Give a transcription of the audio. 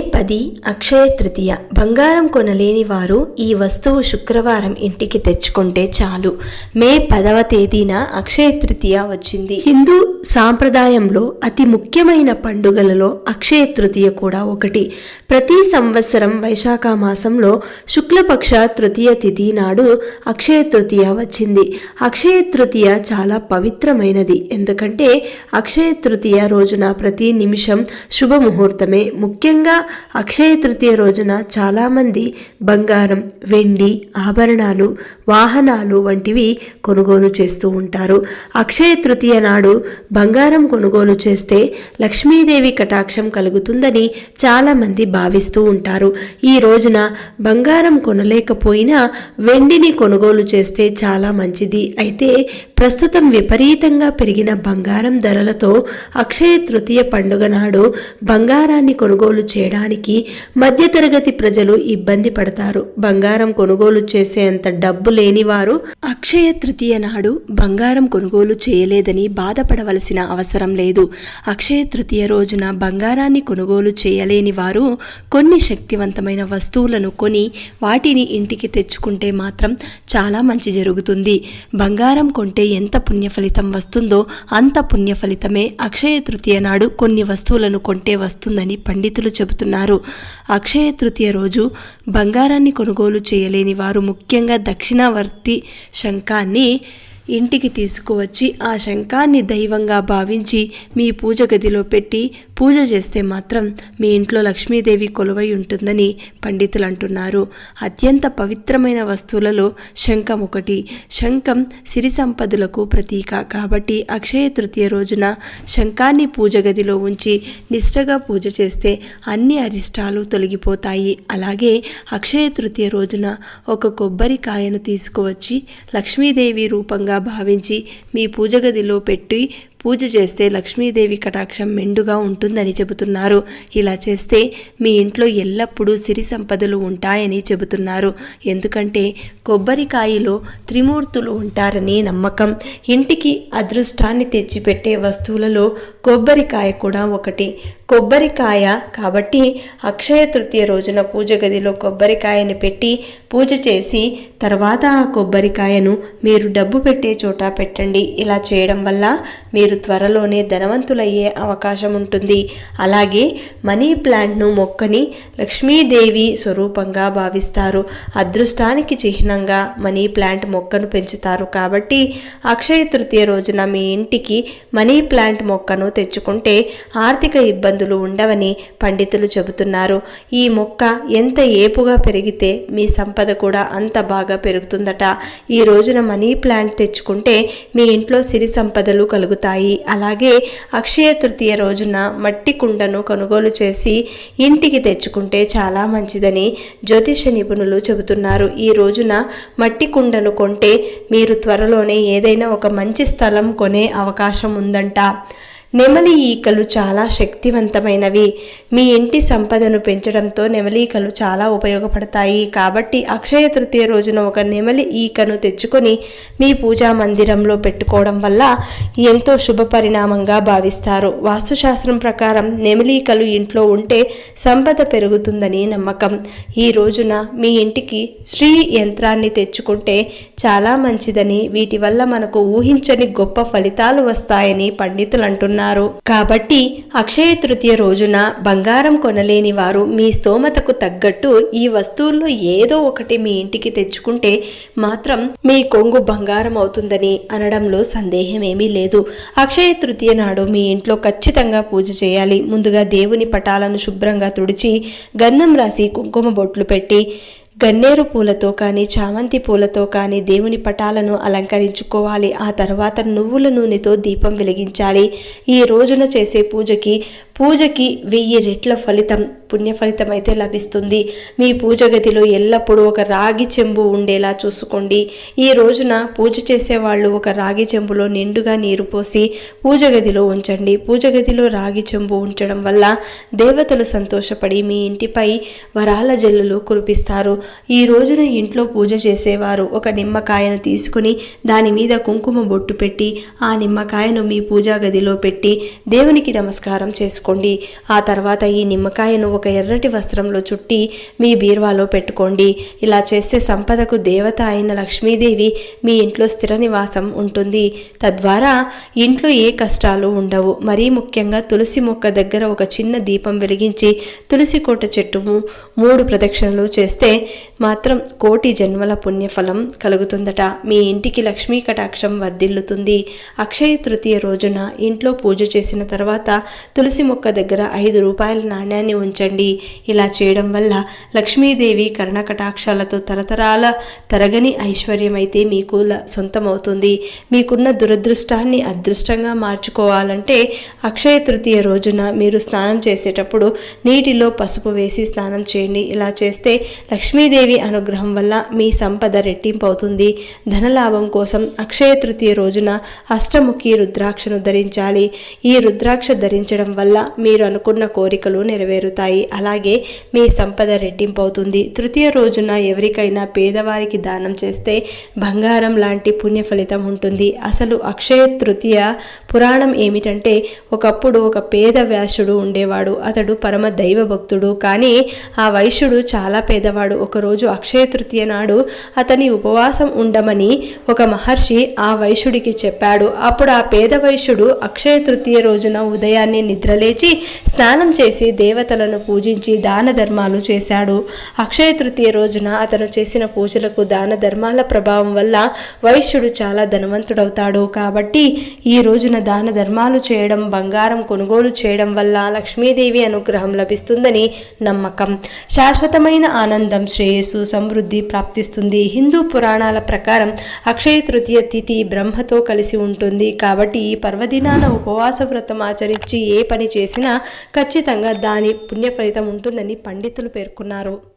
పది అక్షయ తృతీయ. బంగారం కొనలేని వారు ఈ వస్తువు శుక్రవారం ఇంటికి తెచ్చుకుంటే చాలు. మే పదవ తేదీన అక్షయ తృతీయ వచ్చింది. హిందూ సాంప్రదాయంలో అతి ముఖ్యమైన పండుగలలో అక్షయ తృతీయ కూడా ఒకటి. ప్రతి సంవత్సరం వైశాఖ మాసంలో శుక్లపక్ష తృతీయ తిథి నాడు అక్షయ తృతీయ వచ్చింది. అక్షయ తృతీయ చాలా పవిత్రమైనది. ఎందుకంటే అక్షయ తృతీయ రోజున ప్రతి నిమిషం శుభముహూర్తమే. ముఖ్యంగా అక్షయ తృతీయ రోజున చాలామంది బంగారం వెండి ఆభరణాలు వాహనాలు వంటివి కొనుగోలు చేస్తూ ఉంటారు. అక్షయ తృతీయ నాడు బంగారం కొనుగోలు చేస్తే లక్ష్మీదేవి కటాక్షం కలుగుతుందని చాలామంది భావిస్తూ ఉంటారు. ఈ రోజున బంగారం కొనలేకపోయినా వెండిని కొనుగోలు చేస్తే చాలా మంచిది. అయితే ప్రస్తుతం విపరీతంగా పెరిగిన బంగారం ధరలతో అక్షయ తృతీయ పండుగ నాడు బంగారాన్ని కొనుగోలు చేయడానికి మధ్యతరగతి ప్రజలు ఇబ్బంది పడతారు. బంగారం కొనుగోలు చేసేంత డబ్బు లేని వారు అక్షయ తృతీయ నాడు బంగారం కొనుగోలు చేయలేదని బాధపడవలసిన అవసరం లేదు. అక్షయ తృతీయ రోజున బంగారాన్ని కొనుగోలు చేయలేని వారు కొన్ని శక్తివంతమైన వస్తువులను కొని వాటిని ఇంటికి తెచ్చుకుంటే మాత్రం చాలా మంచి జరుగుతుంది. బంగారం కొంటే ఎంత పుణ్య ఫలితం వస్తుందో అంత పుణ్య ఫలితమే అక్షయ తృతీయ నాడు కొన్ని వస్తువులను కొంటే వస్తుందని పండితులు చెబుతున్నారు. అక్షయ తృతీయ రోజు బంగారాన్ని కొనుగోలు చేయలేని వారు ముఖ్యంగా దక్షిణావర్తి శంఖాన్ని ఇంటికి తీసుకువచ్చి ఆ శంఖాన్ని దైవంగా భావించి మీ పూజ గదిలో పెట్టి పూజ చేస్తే మాత్రం మీ ఇంట్లో లక్ష్మీదేవి కొలువై ఉంటుందని పండితులు అంటున్నారు అత్యంత పవిత్రమైన వస్తువులలో శంఖం ఒకటి. శంఖం సిరి సంపదలకు ప్రతీక. కాబట్టి అక్షయ తృతీయ రోజున శంఖాన్ని పూజ గదిలో ఉంచి నిష్టగా పూజ చేస్తే అన్ని అరిష్టాలు తొలగిపోతాయి. అలాగే అక్షయ తృతీయ రోజున ఒక కొబ్బరికాయను తీసుకువచ్చి లక్ష్మీదేవి రూపంగా భావించి మీ పూజ గదిలో పెట్టి పూజ చేస్తే లక్ష్మీదేవి కటాక్షం మెండుగా ఉంటుందని చెబుతున్నారు. ఇలా చేస్తే మీ ఇంట్లో ఎల్లప్పుడూ సిరి సంపదలు ఉంటాయని చెబుతున్నారు. ఎందుకంటే కొబ్బరికాయలో త్రిమూర్తులు ఉంటారని నమ్మకం. ఇంటికి అదృష్టాన్ని తెచ్చిపెట్టే వస్తువులలో కొబ్బరికాయ కూడా ఒకటి. కొబ్బరికాయ కాబట్టి అక్షయ తృతీయ రోజున పూజ గదిలో కొబ్బరికాయని పెట్టి పూజ చేసి తర్వాత ఆ కొబ్బరికాయను మీరు డబ్బు పెట్టే చోట పెట్టండి. ఇలా చేయడం వల్ల మీరు త్వరలోనే ధనవంతులయ్యే అవకాశం ఉంటుంది. అలాగే మనీ ప్లాంట్ను మొక్కని లక్ష్మీదేవి స్వరూపంగా భావిస్తారు. అదృష్టానికి చిహ్నంగా మనీ ప్లాంట్ మొక్కను పెంచుతారు. కాబట్టి అక్షయ తృతీయ రోజున మీ ఇంటికి మనీ ప్లాంట్ మొక్కను తెచ్చుకుంటే ఆర్థిక ఇబ్బందులు ఉండవని పండితులు చెబుతున్నారు. ఈ మొక్క ఎంత ఏపుగా పెరిగితే మీ సంపద కూడా అంత బాగా పెరుగుతుందట. ఈ రోజున మనీ ప్లాంట్ తెచ్చుకుంటే మీ ఇంట్లో సిరి సంపదలు కలుగుతాయి. అలాగే అక్షయ తృతీయ రోజున మట్టి కుండను కొనుగోలు చేసి ఇంటికి తెచ్చుకుంటే చాలా మంచిదని జ్యోతిష నిపుణులు చెబుతున్నారు. ఈ రోజున మట్టి కుండను కొంటే మీరు త్వరలోనే ఏదైనా ఒక మంచి స్థలం కొనే అవకాశం ఉందంట. నెమలి ఈకలు చాలా శక్తివంతమైనవి. మీ ఇంటి సంపదను పెంచడంతో నెమలి ఈకలు చాలా ఉపయోగపడతాయి. కాబట్టి అక్షయ తృతీయ రోజున ఒక నెమలి ఈకను తెచ్చుకొని మీ పూజా మందిరంలో పెట్టుకోవడం వల్ల ఎంతో శుభ పరిణామంగా భావిస్తారు. వాస్తుశాస్త్రం ప్రకారం నెమలీకలు ఇంట్లో ఉంటే సంపద పెరుగుతుందని నమ్మకం. ఈ రోజున మీ ఇంటికి శ్రీ యంత్రాన్ని తెచ్చుకుంటే చాలా మంచిదని వీటి వల్ల మనకు ఊహించని గొప్ప ఫలితాలు వస్తాయని పండితులు అంటున్నారు. కాబట్టి అక్షయ తృతీయ రోజున బంగారం కొనలేని వారు మీ స్తోమతకు తగ్గట్టు ఈ వస్తువుల్లో ఏదో ఒకటి మీ ఇంటికి తెచ్చుకుంటే మాత్రం మీ కొంగు బంగారం అవుతుందని అనడంలో సందేహమేమీ లేదు. అక్షయ తృతీయ నాడు మీ ఇంట్లో ఖచ్చితంగా పూజ చేయాలి. ముందుగా దేవుని పటాలను శుభ్రంగా తుడిచి గంధం రాసి కుంకుమ బొట్లు పెట్టి గన్నేరు పూలతో కానీ చామంతి పూలతో కానీ దేవుని పటాలను అలంకరించుకోవాలి. ఆ తర్వాత నువ్వుల నూనెతో దీపం వెలిగించాలి. ఈ రోజున చేసే పూజకి పూజకి వెయ్యి రెట్ల ఫలితం పుణ్య ఫలితం అయితే లభిస్తుంది. మీ పూజ గదిలో ఎల్లప్పుడూ ఒక రాగి చెంబు ఉండేలా చూసుకోండి. ఈ రోజున పూజ చేసేవాళ్ళు ఒక రాగి చెంబులో నిండుగా నీరు పోసి పూజ గదిలో ఉంచండి. పూజ గదిలో రాగి చెంబు ఉంచడం వల్ల దేవతలు సంతోషపడి మీ ఇంటిపై వరాల జల్లులు కురిపిస్తారు. ఈ రోజున ఇంట్లో పూజ చేసేవారు ఒక నిమ్మకాయను తీసుకుని దాని మీద కుంకుమ బొట్టు పెట్టి ఆ నిమ్మకాయను మీ పూజా గదిలో పెట్టి దేవునికి నమస్కారం చేసుకోండి చేసుకోండి ఆ తర్వాత ఈ నిమ్మకాయను ఒక ఎర్రటి వస్త్రంలో చుట్టి మీ బీరువాలో పెట్టుకోండి. ఇలా చేస్తే సంపదకు దేవత అయిన లక్ష్మీదేవి మీ ఇంట్లో స్థిర నివాసం ఉంటుంది. తద్వారా ఇంట్లో ఏ కష్టాలు ఉండవు. మరీ ముఖ్యంగా తులసి మొక్క దగ్గర ఒక చిన్న దీపం వెలిగించి తులసి కోట చెట్టు మూడు ప్రదక్షిణలు చేస్తే మాత్రం కోటి జన్మల పుణ్యఫలం కలుగుతుందట. మీ ఇంటికి లక్ష్మీ కటాక్షం వర్ధిల్లుతుంది. అక్షయ తృతీయ రోజున ఇంట్లో పూజ చేసిన తర్వాత తులసి మొక్క దగ్గర ఐదు రూపాయల నాణ్యాన్ని ఉంచండి. ఇలా చేయడం వల్ల లక్ష్మీదేవి కర్ణకటాక్షాలతో తరతరాల తరగని ఐశ్వర్యం అయితే మీకు సొంతమవుతుంది. మీకున్న దురదృష్టాన్ని అదృష్టంగా మార్చుకోవాలంటే అక్షయ తృతీయ రోజున మీరు స్నానం చేసేటప్పుడు నీటిలో పసుపు వేసి స్నానం చేయండి. ఇలా చేస్తే లక్ష్మీదేవి అనుగ్రహం వల్ల మీ సంపద రెట్టింపు అవుతుంది ధనలాభం కోసం అక్షయ తృతీయ రోజున అష్టముఖి రుద్రాక్షను ధరించాలి. ఈ రుద్రాక్ష ధరించడం వల్ల మీరు అనుకున్న కోరికలు నెరవేరుతాయి. అలాగే మీ సంపద రెట్టింపు అవుతుంది తృతీయ రోజున ఎవరికైనా పేదవారికి దానం చేస్తే బంగారం లాంటి పుణ్య ఫలితం ఉంటుంది. అసలు అక్షయ తృతీయ పురాణం ఏమిటంటే ఒకప్పుడు ఒక పేద వ్యాసుడు ఉండేవాడు. అతడు పరమ దైవ భక్తుడు కానీ ఆ వైశ్యుడు చాలా పేదవాడు. ఒకరోజు అక్షయ తృతీయ నాడు అతని ఉపవాసం ఉండమని ఒక మహర్షి ఆ వైశ్యుడికి చెప్పాడు. అప్పుడు ఆ పేద వైశ్యుడు అక్షయ తృతీయ రోజున ఉదయాన్నే నిద్రలే లేచి స్నానం చేసి దేవతలను పూజించి దాన ధర్మాలు చేశాడు. అక్షయ తృతీయ రోజున అతను చేసిన పూజలకు దాన ధర్మాల ప్రభావం వల్ల వైశ్యుడు చాలా ధనవంతుడవుతాడు. కాబట్టి ఈ రోజున దాన ధర్మాలు చేయడం బంగారం కొనుగోలు చేయడం వల్ల లక్ష్మీదేవి అనుగ్రహం లభిస్తుందని నమ్మకం. శాశ్వతమైన ఆనందం శ్రేయస్సు సమృద్ధి ప్రాప్తిస్తుంది. హిందూ పురాణాల ప్రకారం అక్షయ తృతీయ తిథి బ్రహ్మతో కలిసి ఉంటుంది. కాబట్టి ఈ పర్వదినాన ఉపవాస వ్రతం ఆచరించి ఏ పని చేసినా ఖచ్చితంగా దాని పుణ్య ఫలితం ఉంటుందని పండితులు పేర్కొన్నారు.